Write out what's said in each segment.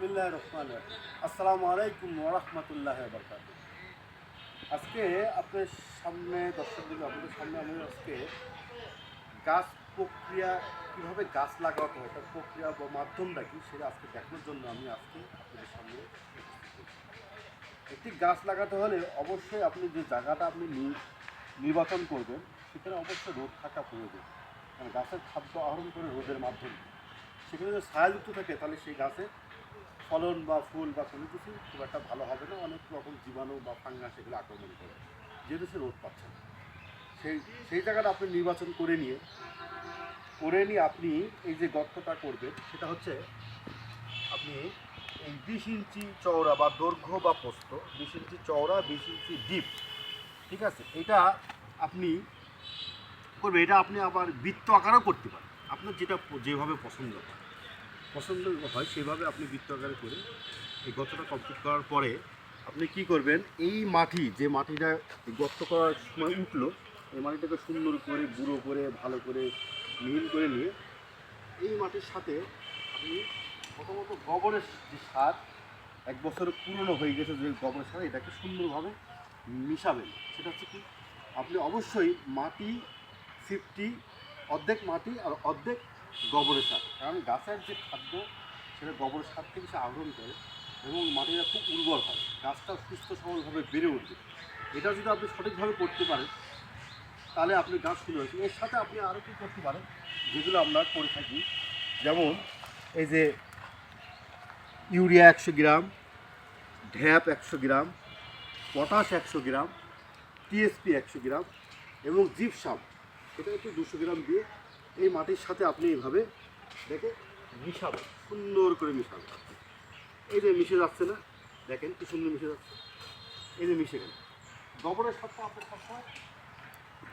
বিসমিল্লাহ রহমান আসসালামু আলাইকুম ওরহমতুল্লাহ বরকাত আজকে আপনার সামনে দর্শকদের আপনাদের সামনে আমি আজকে গাছ প্রক্রিয়া, কীভাবে গাছ লাগাতে হয়, তার প্রক্রিয়া বা মাধ্যমটা কি সেটা আজকে দেখানোর জন্য আমি আজকে আপনাদের সামনে একটি গাছ লাগাতে হলে অবশ্যই আপনি যে জায়গাটা আপনি নির্বাচন করবেন, সেখানে অবশ্যই রোদ থাকা প্রয়োজন। কারণ গাছের খাদ্য আহরণ করে রোদের মাধ্যমে। সেখানে যদি ছায়াযুক্ত থাকে, তাহলে সেই গাছে ফলন বা ফুল বা কোনো কিছু খুব একটা ভালো হবে না। অনেক রকম জীবাণু বা ফাঙ্গাস সেগুলো আক্রমণ করে। যেহেতু সে রোদ পাচ্ছে না। সেই সেই জায়গাটা আপনি নির্বাচন করে নিয়ে করে নিয়ে আপনি এই যে গর্তটা করবেন, সেটা হচ্ছে আপনি এই বিশ ইঞ্চি চওড়া বা দৈর্ঘ্য বা পোস্ত বিশ ইঞ্চি চওড়া, বিশ ইঞ্চি ডিপ, ঠিক আছে? এটা আপনি করবে এটা আপনি আবার বৃত্ত আকারও করতে পারেন। আপনার যেটা যেভাবে পছন্দ। হয় পছন্দ হয়, সেভাবে আপনি বৃত্ত আকারে করে এই গর্তটা কমপ্লিট করার পরে আপনি কি করবেন? এই মাটি, যে মাটিটা গর্ত করার সময় উঠল, এই মাটিটাকে সুন্দর করে, গুঁড়ো করে, ভালো করে মিল করে নিয়ে এই মাটির সাথে আপনি প্রথমত গোবরের যে সার এক বছরের পুরনো হয়ে গেছে যে গোবরের সার, এটাকে সুন্দরভাবে মিশাবেন। সেটা হচ্ছে কি, আপনি অবশ্যই মাটি ফিফটি অর্ধেক মাটি আর অর্ধেক গোবরের সার। কারণ গাছের যে খাদ্য, সেটা গোবরের সার থেকে সে আহরণ করে এবং মাটিটা খুব উর্বর হয়। গাছটা সুস্থ সবলভাবে বেড়ে উঠবে। এটা যদি আপনি সঠিকভাবে করতে পারেন, তাহলে আপনি গাছ সুন্দর হচ্ছে এর সাথে আপনি আরও কী করতে পারেন, যেগুলো আমরা করে থাকি, যেমন এই যে ইউরিয়া একশো গ্রাম, ঢ্যাপ একশো গ্রাম, পটাশ একশো গ্রাম টিএসপি একশো গ্রাম এবং জিপসাম। এটা একটু দুশো গ্রাম দিয়ে এই মাটির সাথে আপনি এইভাবে দেখে মিশাবেন সুন্দর করে মিশাবেন এই যে মিশে যাচ্ছে না দেখেন কি সুন্দর মিশে যাচ্ছে। এই যে মিশে গেল। গোবরের সারটা আপনি সবসময়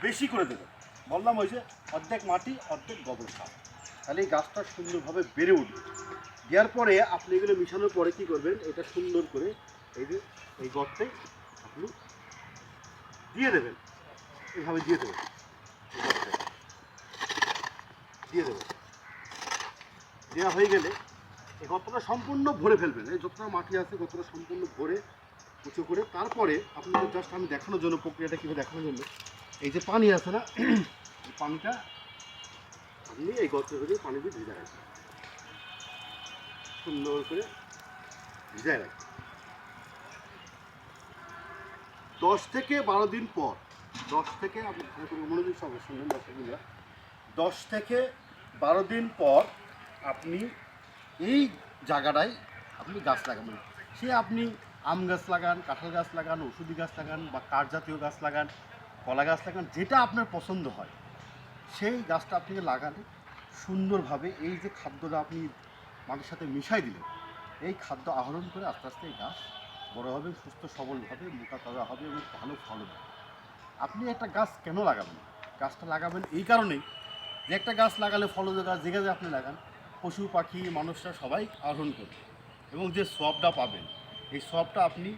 বেশি করে দেবেন। বললাম ওই যে অর্ধেক মাটি অর্ধেক গোবর সার। তাহলে এই গাছটা সুন্দরভাবে বেড়ে উঠবে। দেওয়ার পরে আপনি এগুলো মিশানোর পরে কী করবেন এটা সুন্দর করে এই যে এই গর্তে আপনি দিয়ে দেবেন। এইভাবে দিয়ে দেবেন। দিয়ে দেবেন দেওয়া হয়ে গেলে এই গর্তটা সম্পূর্ণ ভরে ফেলবেন। এই যতটা মাটি আছে গর্তটা সম্পূর্ণ ভরে উঁচু করে তারপরে আপনাদের জাস্ট আমি দেখানোর জন্য, প্রক্রিয়াটা কীভাবে দেখানোর জন্য, এই যে পানি আছে না, এই পানিটা আপনি এই গর্তের ভেতরে পানি দিয়ে ভিজায় রাখবেন। সুন্দর করে ভিজায় রাখবেন। দশ থেকে বারো দিন পর, দশ থেকে আপনি করে মনোযোগ সঙ্গে শুনবেন দর্শকরা দশ থেকে বারো দিন পর আপনি এই জায়গাটায় আপনি গাছ লাগাবেন। সে আপনি আম গাছ লাগান, কাঁঠাল গাছ লাগান, ওষুধি গাছ লাগান বা কাঠ জাতীয় গাছ লাগান, কলা গাছ লাগান, যেটা আপনার পছন্দ হয়, সেই গাছটা আপনি লাগালে সুন্দরভাবে এই যে খাদ্যটা আপনি মাটির সাথে মিশাই দিলেন, এই খাদ্য আহরণ করে আস্তে আস্তে এই গাছ বড় হবে, সুস্থ সবলভাবে মোটা তাজা হবে এবং ভালো ফল হবে। আপনি একটা গাছ কেন লাগাবেন? গাছটা লাগাবেন এই কারণেই যে একটা গাছ লাগালে ফলজ গাছ, যে গাছে আপনি লাগান, পশু, পাখি, মানুষরা সবাই আহরণ করবে। এবং যে সবটা পাবেন, এই সবটা আপনি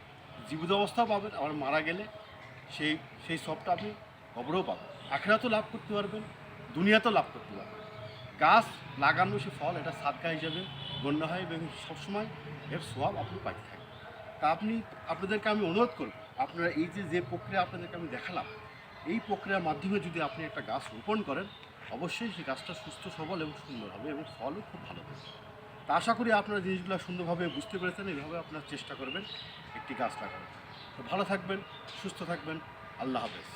জীবিত অবস্থাও পাবেন, আবার মারা গেলে সেই সেই সবটা আপনি কবরেও পাবেন। আখেরাতেও লাভ করতে পারবেন, দুনিয়াতেও লাভ করতে পারবেন। গাছ লাগানো সে ফল, এটা সাদকা হিসেবে গণ্য হয় এবং সবসময় এর সোয়াব আপনি পাইতে থাকবেন তা আপনি, আপনাদেরকে আমি অনুরোধ করব, আপনারা এই যে যে প্রক্রিয়া আপনাদেরকে আমি দেখালাম, এই প্রক্রিয়ার মাধ্যমে যদি আপনি একটা গাছ রোপণ করেন অবশ্যই সেই গাছটা সুস্থ, সবল এবং সুন্দর হবে এবং ফলও খুব ভালো হবে। তা আশা করি আপনারা জিনিসগুলো সুন্দরভাবে বুঝতে পেরেছেন, এইভাবে আপনারা চেষ্টা করবেন একটি গাছ লাগানোর। তো ভালো থাকবেন, সুস্থ থাকবেন, আল্লাহ হাফেজ।